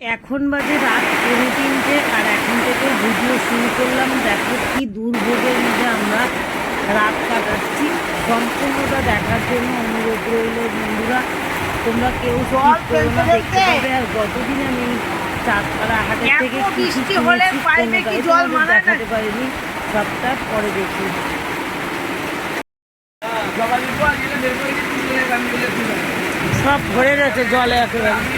এখন বাজে রাত পৌনে তিনটে আর এখন থেকে ভিডিও শুরু করলাম। দেখো কি দুর্ভোগের মধ্যে আমরা রাত কাটাচ্ছি। সম্পূর্ণটা দেখার জন্য অনুরোধ রইল বন্ধুরা। তোমরা কেউ দেখতে পাবে। আর গতদিন আমি চাঁদপাড়া হাটের থেকে বৃষ্টি হলে জল? দেখাতে পারিনি। সবটা পরে দেখি। সব ভরে গেছে জলে একেবারে।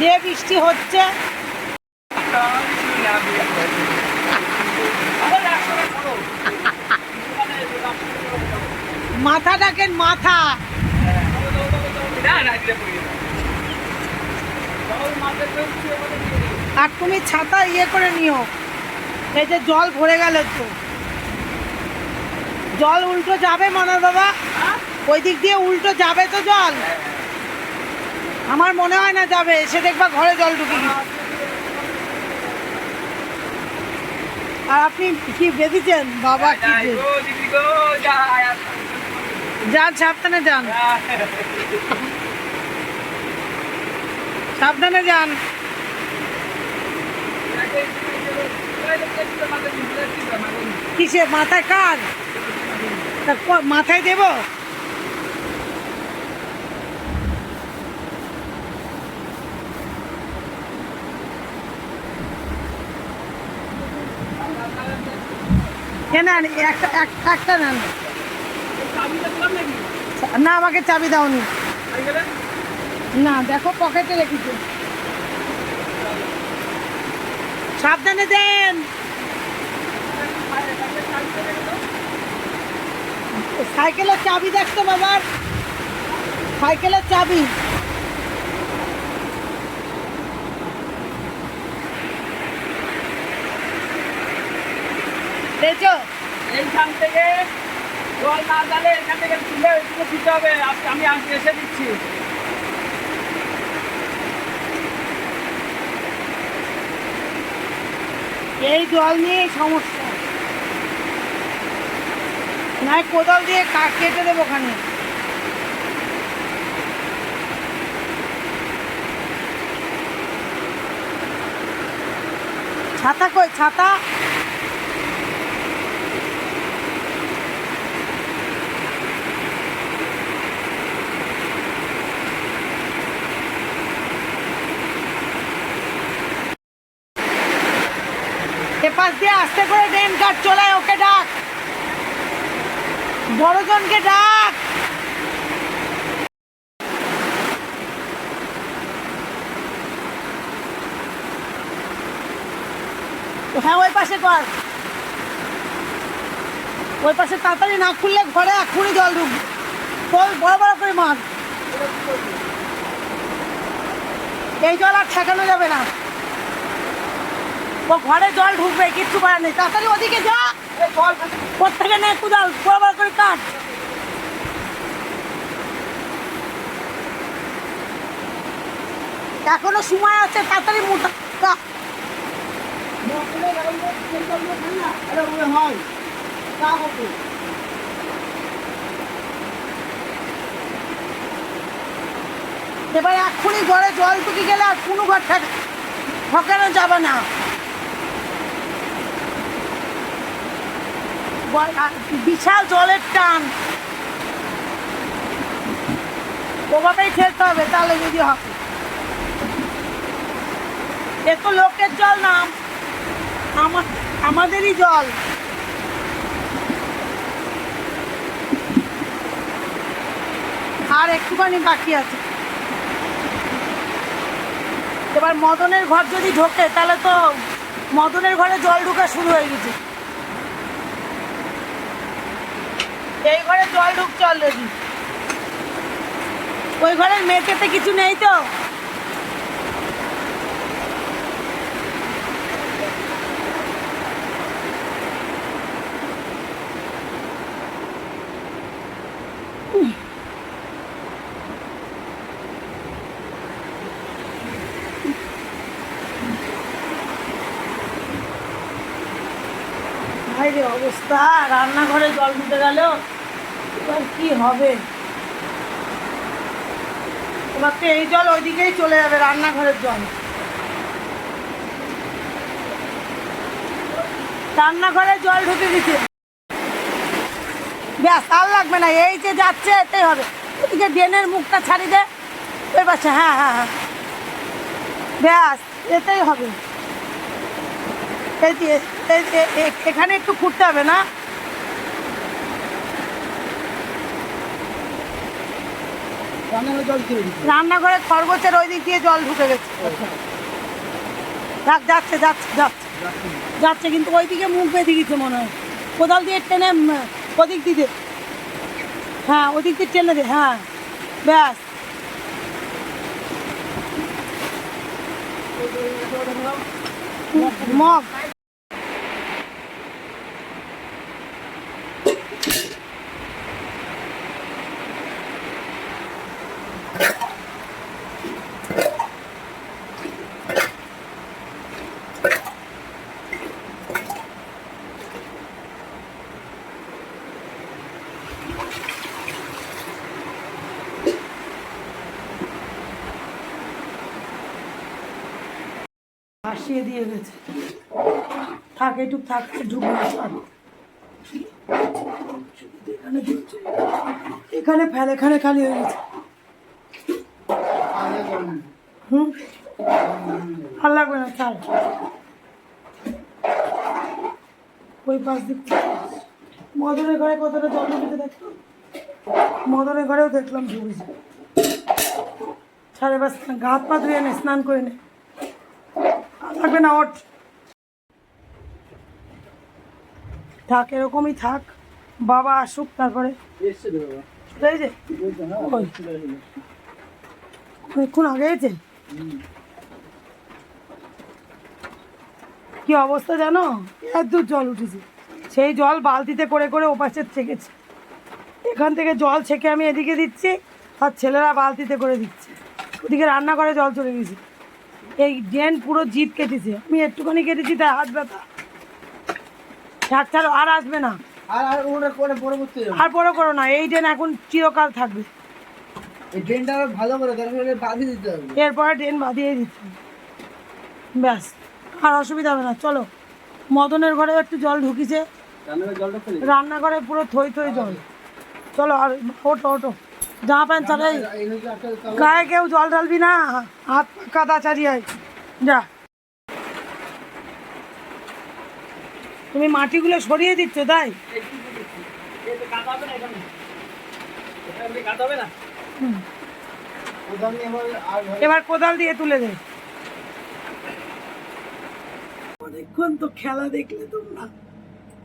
যে বৃষ্টি হচ্ছে। মাথা ডাকেন মাথা। আর তুমি ছাতা ইয়ে করে নিও। এই যে জল ভরে গেল তো জল উল্টো যাবে মনার বাবা। ওই দিক দিয়ে উল্টো যাবে তো জল। আমার মনে হয় না যাবে এসে দেখবা ঘরে জল ঢুকে আর আপনি কি বেঁধেছেন? বাবা কি যান সাবধানে যান। সাবধানে যান। কিসে মাথায় কাজ মাথায় দেব? না, আমাকে চাবি দাওনি। না, দেখো পকেটে রেখেছে। সাবধানে দেন। সাইকেলের চাবি দেখতো বাবার? সাইকেলের চাবি। দেখছ? এইখান থেকে জল না গেলে এখান থেকে তুলে এদিকে দিতে হবে। আজকে আমি আজকে এসে দিচ্ছি। এই জল নিয়ে সমস্যা। নয় কোদাল দিয়ে কাঠ কেটে দেবো ওখানে। ছাতা কই? ছাতা এপাশ দিয়ে আস্তে করে ড্রেন কাট চলায় ওকে ডাক। বড়জনকে ডাক। হ্যাঁ ওই পাশে কর। ওই পাশে তাড়াতাড়ি না খুললে ঘরে এক্ষুনি জল ঢুকবে বড় বড় করে মার। এই জল আর ঠেকানো যাবে না। ও ঘরে জল ঢুকবে, কিচ্ছু করার নেই। তাড়াতাড়ি ওদিকে যা। প্রত্যেকে নে কুদাল বড় করে কাট। এখনও সময় আছে, তাড়াতাড়ি মোটা হয় তা হবে এবার এক্ষুনি ঘরে জল ঢুকে গেলে আর কোনো ঘর ঠেক- ঠকানো যাবে না বল- আর বিশাল জলের টান। ওভাবেই খেলতে হবে, তাহলে যদি হবে এ তো লোকের জল না আমাদেরই জল। আর একটুখানি বাকি আছে। এবার মদনের ঘর যদি ঢোকে, তাহলে তো মদনের ঘরে জল ঢোকা শুরু হয়ে গেছে। এই ঘরে জল ঢুকছে অলরেডি ওই ঘরের মেঝেতে কিছু নেই তো Ooh. অবস্থা রান্নাঘরে জল ঢুকে গেল, এবার কি হবে? এবার তো এই জল ওইদিকেই চলে যাবে, রান্নাঘরের জল। রান্নাঘরে জল ঢুকে গেছে। ব্যাস, আর লাগবে না, এই যে যাচ্ছে, এতেই হবে। ওদিকে ড্রেনের মুখটা ছাড়ি দে। পাশে হ্যাঁ হ্যাঁ হ্যাঁ। ব্যাস, এতেই হবে। এখানে একটু খুঁড়তে হবে না রান্নাঘরে খরগোশের ওই দিক দিয়ে জল ঢুকে গেছে যাক যাচ্ছে যাচ্ছে যাচ্ছে যাচ্ছে কিন্তু ওইদিকে মুখ বেঁধে গেছে মনে হয় কোদাল দিয়ে টেনে ওদিক দিকে হ্যাঁ ওদিক দিয়ে টেনে দে হ্যাঁ ব্যাস মগ ভাসিয়ে দিয়ে গেছে থাক একটু থাক ঢুকবে এখানে। এখানে এখানে খালি হয়ে গেছে। হুম? ভালো লাগবে না, চাল। ওই পাশ দিক। মদনের ঘরে কতটা জল ঢুকেছে দেখলাম মদনের ঘরেও দেখলাম ঢুকেছে। সাড়ে পাঁচ গা হাত পা ধুয়ে নে, স্নান করে নে। লাগবে না ওঠ। থাক, এরকমই থাক। বাবা আসুক তারপরে। অনেকক্ষণ আগে কি অবস্থা জানো? এত জল উঠেছে। সেই জল বালতিতে করে করে ওপাশে ছেঁকেছে এখান থেকে জল ছেঁকে আমি এদিকে দিচ্ছি, আর ছেলেরা বালতিতে করে দিচ্ছে। ওদিকে রান্না করে জল চলে গেছে। এই ড্রেন পুরো জিপ কেটেছে। আমি একটুখানি কেটেছি তাই হাত ব্যথা। থাক ছাড়ো আর আসবে না। আর বড় করো না এই ড্রেন এখন চিরকাল থাকবে। এই ড্রেনটা ভালো করে বাঁধিয়ে দিতে হবে। এরপরে ট্রেন বাঁধিয়ে দিচ্ছি। ব্যাস আর অসুবিধা হবে না চলো। মদনের ঘরে একটু জল ঢুকিছে। রান্নাঘরে পুরো থই থই জল। চলো আর ওটো ওটো জামা প্যান্ট ছাড়াই গায়ে কেউ জল ঢালবি না হাত কাদা চারিয়ে যা তুমি মাটিগুলো সরিয়ে দিচ্ছ তাই এবার কোদাল দিয়ে তুলে দে অনেকক্ষণ তো খেলা দেখলে তোমরা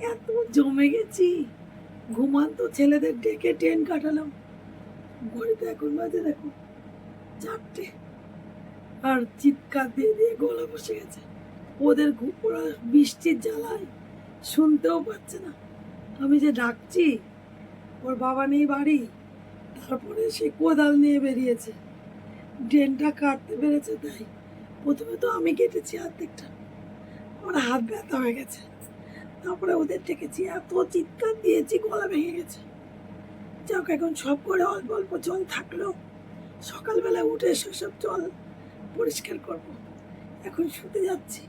এত জমে গেছি ঘুমান্ত ছেলেদের ডেকে ট্রেন কাটালাম ঘড়িতে এখন বাজে দেখো। চারটে। আর চিৎকার দিয়ে দিয়ে গলা বসে গেছে। ওদের ওরা বৃষ্টির জ্বালায়। শুনতেও পাচ্ছে না। আমি যে ডাকছি, ওর বাবা নেই বাড়ি। তারপরে সে কোদাল নিয়ে বেরিয়েছে। ড্রেনটা কাটতে পেরেছে তাই। প্রথমে তো আমি কেটেছি অর্ধেকটা আমার হাত ব্যথা হয়ে গেছে। তারপরে ওদের ডেকেছি। এত চিৎকার দিয়েছি, গলা ভেঙে গেছে। যাক, এখন সব করে অল্প অল্প জল থাকল। সকালবেলা উঠে সেসব জল পরিষ্কার করব। এখন শুতে যাচ্ছি।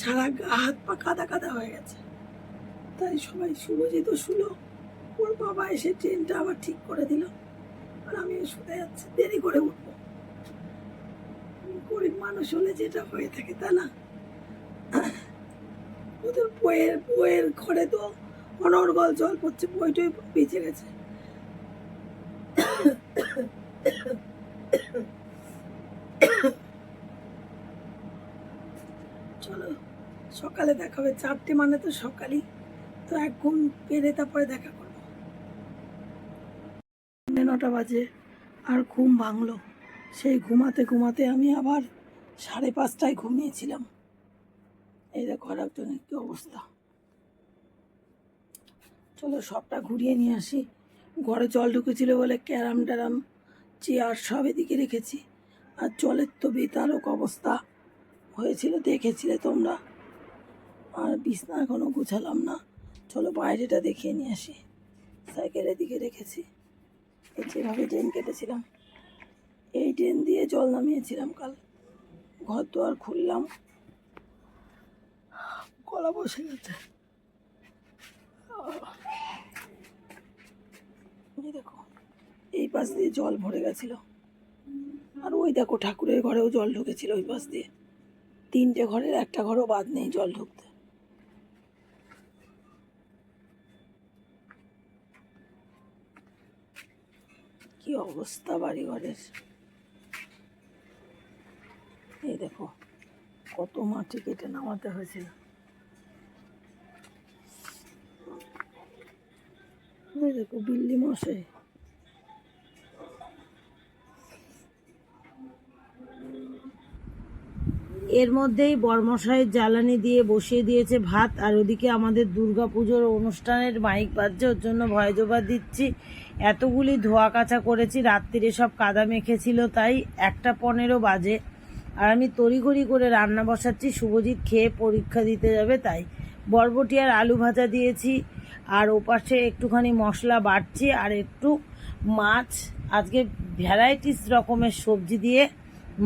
সারা গা হাত পা কাদা কাদা হয়ে গেছে। তাই সবাই শুভজিৎ শুলো ওর বাবা এসে ট্রেনটা আবার ঠিক করে দিল। আর আমি শুতে যাচ্ছি। দেরি করে উঠবো। গরিব মানুষ হলে যেটা হয়ে থাকে তা না। ওদের বইয়ের বইয়ের ঘরে তো অনর্গল জল পড়ছে, বইটই ভিজে গেছে চলো সকালে দেখা হবে, চারটে মানে তো সকালই। তো এক ঘুম পেরে তারপরে দেখা করব। নটা বাজে, আর ঘুম ভাঙলো। সেই ঘুমাতে ঘুমাতে আমি আবার সাড়ে পাঁচটায় ঘুমিয়েছিলাম। এই দেখো আর একজনের কি অবস্থা। চলো সবটা ঘুরিয়ে নিয়ে আসি। ঘরে জল ঢুকেছিল বলে ক্যারাম ট্যারাম, চেয়ার সব এদিকে রেখেছি। আর জলের তো বেতারক অবস্থা। হয়েছিল, দেখেছিলে তোমরা? আর বিছনা এখনও গুছালাম না। চলো বাইরেটা দেখিয়ে নিয়ে আসি। সাইকেলের দিকে রেখেছি। যেভাবে ড্রেন কেটেছিলাম। এই ড্রেন দিয়ে জল নামিয়েছিলাম কাল। ঘর দুয়ার খুললাম। গলা বসে গেছে। দেখো, এই পাশ দিয়ে জল ভরে গেছিল। আর ওই দেখো ঠাকুরের ঘরেও জল ঢুকেছিল ওই পাশ দিয়ে। তিনটে ঘরের একটা ঘরও বাদ নেই জল ঢুকতে। কি অবস্থা বাড়ি ঘরের? এই দেখো, কত মাটি কেটে নামাতে হয়েছিল এই দেখো, বিল্লি মশাই। এর মধ্যেই বর্মশাইয়ের জ্বালানি দিয়ে বসিয়ে দিয়েছে ভাত, আর ওদিকে আমাদের দুর্গা পুজোর অনুষ্ঠানের মাইক বাজছে, ওর জন্য ভয়জোবার দিচ্ছি। এতগুলি ধোয়া কাচা করেছি, রাত্রিরে সব কাদা মেখেছিল, তাই একটা পনেরো বাজে। আর আমি তড়িঘড়ি করে রান্না বসাচ্ছি, শুভজিৎ খেয়ে পরীক্ষা দিতে যাবে তাই। বরবটি আর আলু ভাজা দিয়েছি, আর ওপাশে একটুখানি মশলা বাড়ছি আর একটু মাছ, আজকে ভ্যারাইটিস রকমের সবজি দিয়ে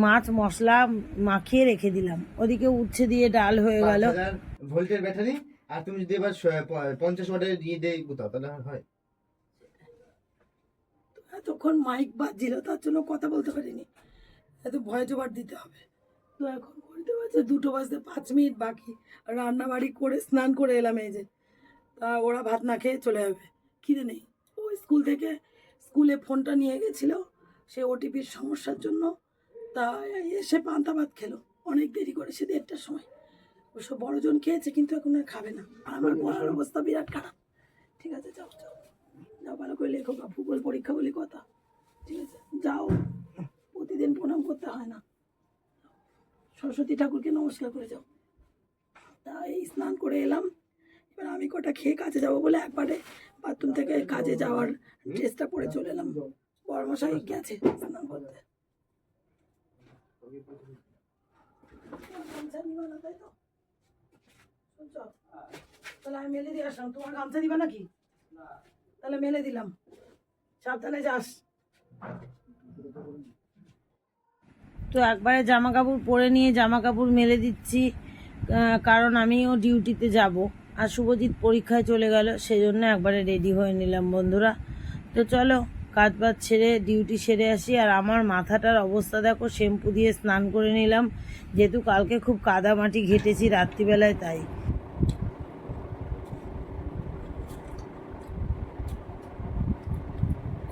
মাছ মশলা মাখিয়ে রেখে দিলাম। ওদিকে উচ্ছে দিয়ে ডাল হয়ে গেল। ভোল্টের ব্যাটারি আর তুমি যদি এবার পঞ্চাশ ওয়াটের দিয়ে দিয়ে কোথাও তাহলে হয়। এতক্ষণ মাইক বাজছিল তার জন্য কথা বলতে পারিনি। এত ভয় জোগাড় দিতে হবে। তো এখন করতে পারছে দুটো বাজতে পাঁচ মিনিট বাকি। রান্না বাড়ি করে স্নান করে এলাম এই যে। তা ওরা ভাত না খেয়ে চলে যাবে। খিদে নেই। ও স্কুল থেকে স্কুলে ফোনটা নিয়ে গেছিল সে ওটিপির সমস্যার জন্য তা এসে পান্তা ভাত খেলো। অনেক দেরি করে সে দেড়টার সময়। অবশ্য বড়জন খেয়েছে কিন্তু এখন আর খাবে না। আর আমার পড়ার অবস্থা বিরাট খারাপ। ঠিক আছে যাও যাও। যাও ভালো করে লেখো ভূগোল পরীক্ষা বলে কথা। ঠিক আছে যাও। প্রতিদিন প্রণাম করতে হয় না। সরস্বতী ঠাকুরকে নমস্কার করে যাও। তা এই স্নান করে এলাম। এবার আমি কটা খেয়ে কাজে যাব বলে একবারে বাথরুম থেকে কাজে যাওয়ার ড্রেসটা পরে চলে এলাম। বর্মশাই গেছে স্নান করতে। তাহলে মেলে তাহলে মেলে দিলাম সাবধানে যাস তো একবারে জামা কাপড় পরে নিয়ে জামা কাপড় মেলে দিচ্ছি কারণ আমিও ডিউটিতে যাব আর শুভজিৎ পরীক্ষায় চলে গেল, সেজন্য একবারে রেডি হয়ে নিলাম বন্ধুরা। তো চলো কাজ বাজ ছেড়ে ডিউটি সেরে আসি আর আমার মাথাটার অবস্থা দেখো শ্যাম্পু দিয়ে স্নান করে নিলাম। যেহেতু কালকে খুব কাদা মাটি ঘেটেছি রাত্রিবেলায় তাই।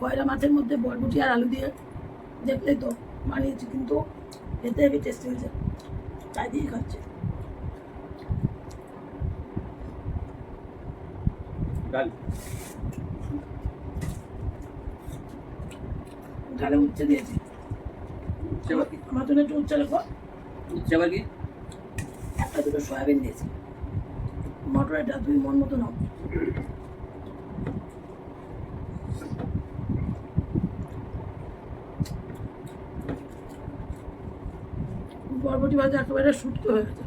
কয়রা মাছের মধ্যে বরবটি আর আলু দিয়ে দেখলে তো বানিয়েছি কিন্তু খেতে হেবি টেস্টি হয়েছে তাই দিয়ে খাচ্ছে। ডাল। ডালে উচ্ছে দিয়েছি। কি আমার জন্য একটু উচ্ছে কি একটা দুটো সয়াবিন দিয়েছি। তুমি মন মতো নাও। বরবটি ভাজা একেবারে শুটকে হয়ে গেছে।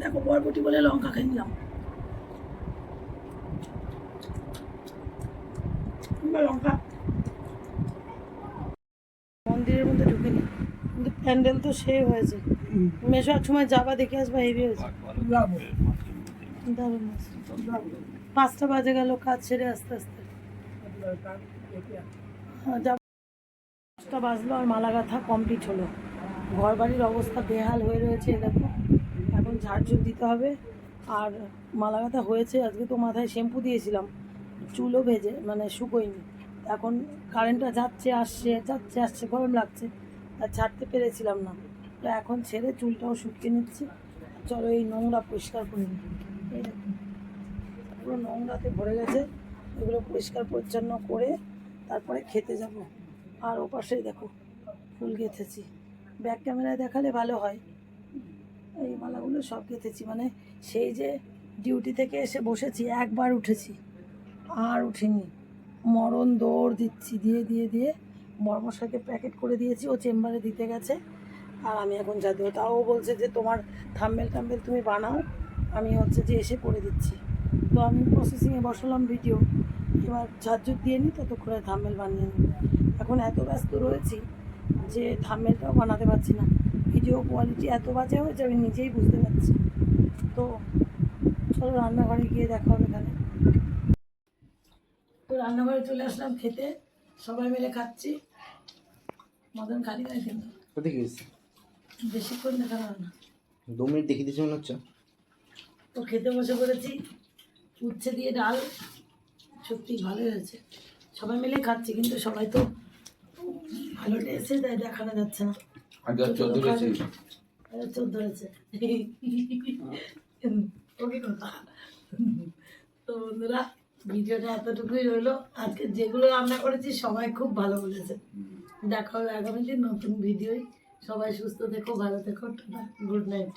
দেখো বরবটি বলে লঙ্কা খেয়ে নিলাম। লঙ্কা। মন্দিরের মধ্যে ঢুকিনি। কিন্তু প্যান্ডেল তো সে হয়েছে। মেশো এক সময় যাবা দেখে আসবা হেভি হয়েছে। দারুণ পাঁচটা বাজে গেল কাজ সেরে আস্তে আস্তে। হ্যাঁ, পাঁচটা বাজলো আর মালা গাঁথা কমপ্লিট হলো। ঘর বাড়ির অবস্থা বেহাল হয়ে রয়েছে এ দেখো। এখন ঝাড়ঝুড় দিতে হবে। আর মালা গাঁথা হয়েছে আজকে তো মাথায় শ্যাম্পু দিয়েছিলাম। চুলও ভেজে মানে শুকোয়নি। এখন কারেন্টটা যাচ্ছে, আসছে যাচ্ছে, আসছে, গরম লাগছে। আর ছাড়তে পেরেছিলাম না। তো এখন ছেড়ে চুলটাও শুকিয়ে নিচ্ছি। চলো এই নোংরা পরিষ্কার করে নিই। পুরো নোংরাতে ভরে গেছে। এগুলো পরিষ্কার পরিচ্ছন্ন করে তারপরে খেতে যাব। আর ওপাশেই দেখো, ফুল গেঁথেছি। ব্যাক ক্যামেরায় দেখালে ভালো হয়। এই মালাগুলো সব গেঁথেছি। মানে সেই যে ডিউটি থেকে এসে বসেছি, একবার উঠেছি। আর উঠিনি। মরণ দৌড় দিচ্ছি, দিয়ে দিয়ে দিয়ে। বর্মশাকে প্যাকেট করে দিয়েছি, ও চেম্বারে দিতে গেছে। আর আমি এখন যা দেবো তাও বলছে যে, তোমার থাম্বেল টাম্বেল তুমি বানাও। আমি হচ্ছে যে এসে করে দিচ্ছি। তো আমি প্রসেসিংয়ে বসালাম ভিডিও এবার ঝাড়ঝুট দিয়ে নিই ততক্ষণে থাম্বেল বানিয়ে নিই এখন এত ব্যস্ত রয়েছি যে থাম্বেলটাও বানাতে পারছি না। ভিডিও কোয়ালিটি এত বাজে হয়েছে, আমি নিজেই বুঝতে পারছি। তো চলো রান্নাঘরে গিয়ে দেখা হবে এখানে রান্নাঘরে চলে আসলাম খেতে। সবাই মিলে খাচ্ছি। মদন খালি খাই কিন্তু। কোথায় গেছিস? বেশিক্ষণ দেখা হয় না। দু মিনিট দেখিয়ে দিয়েছি মনে হচ্ছে। তো খেতে বসে পড়েছি। উচ্ছে দিয়ে ডাল। সত্যি ভালো হয়েছে। সবাই মিলে খাচ্ছি কিন্তু সবাই তো ভালো টেস্টে তাই দেখানো যাচ্ছে না। চোদ্দ ওকে কথা? তো বন্ধুরা ভিডিওটা এতটুকুই রইল। আজকে যেগুলো রান্না করেছি সবাই খুব ভালো বলেছে। দেখা হবে আগামী দিন নতুন ভিডিওই সবাই সুস্থ থেকো ভালো থেকো গুড নাইট।